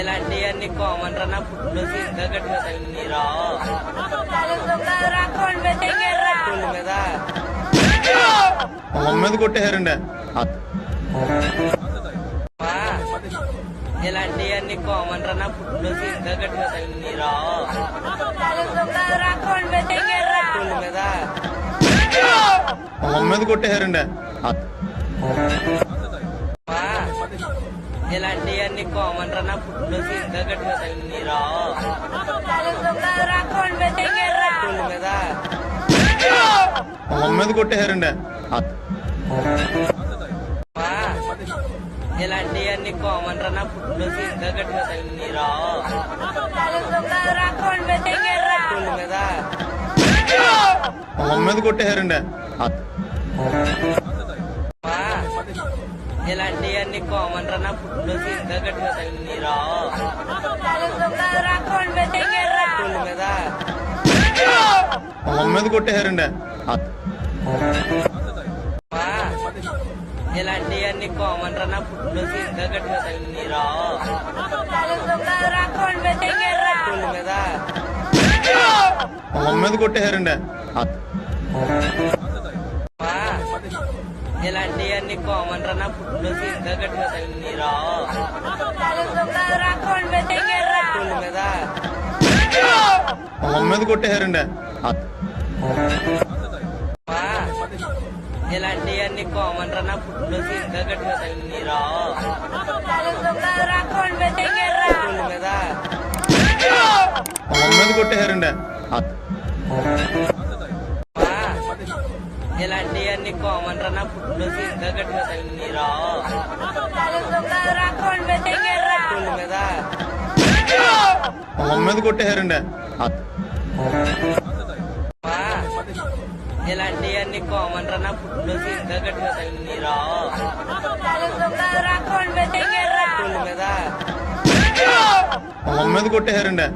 ఇలాంటివన్నీ కామన్ రా నా ఫుడ్ సీన్గా గట్టిగా తగిలిరా పుల్ల మీద. మొహం మీద కొట్టేశారండి. ఇలాంటివన్నీ కామన్ రా నా ఫుడ్ సీన్గా గట్టిగా తగిలిరా పుల్ల మీద. మొహం మీద కొట్టేశారండి. ఇలాంటివన్నీ కామన్ రా. నా ఫుడ్ సీన్గా గట్టిగా తగిలిరా పుల్ల మీద. కొట్టేశారండి. ఇలాంటివన్నీ కామన్ రా. నా ఫుడ్ సీన్గా గట్టిగా తగిలిరా పుల్ల మీద. కొట్టేశారండి. ఇలాంటివన్నీ కామన్ రా నా ఫుడ్ సీన్గా గట్టిగా తగిలిరా పుల్ల మీద. కొట్టేశారండి. ఇలాంటివన్నీ కామన్ రా నా ఫుడ్ సీన్గా గట్టిగా తగిలిరా పుల్ల మీద కొట్టేశారండి. ఇలాంటివన్నీ కామన్ రా నా ఫుడ్ సీన్గా గట్టిగా తగిలిరా పుల్ల మీద మీద కొట్టేశారండి. ఇలాంటివన్నీ కామన్ రా నా ఫుడ్ సీన్గా గట్టిగా తగిలిరా పుల్ల మీద కొట్టేశారండి. ఇలాంటివన్నీ కామన్ రా నా ఫుడ్ సీన్గా గట్టిగా తగిలిరా పుల్ల మీద మొహం మీద కొట్టేశారండి ఇలాంటివన్నీ కామన్ రా నా ఫుడ్ సీన్గా గట్టిగా తగిలిరా పుల్ల మీద. మొహం మీద కొట్టేశారండి.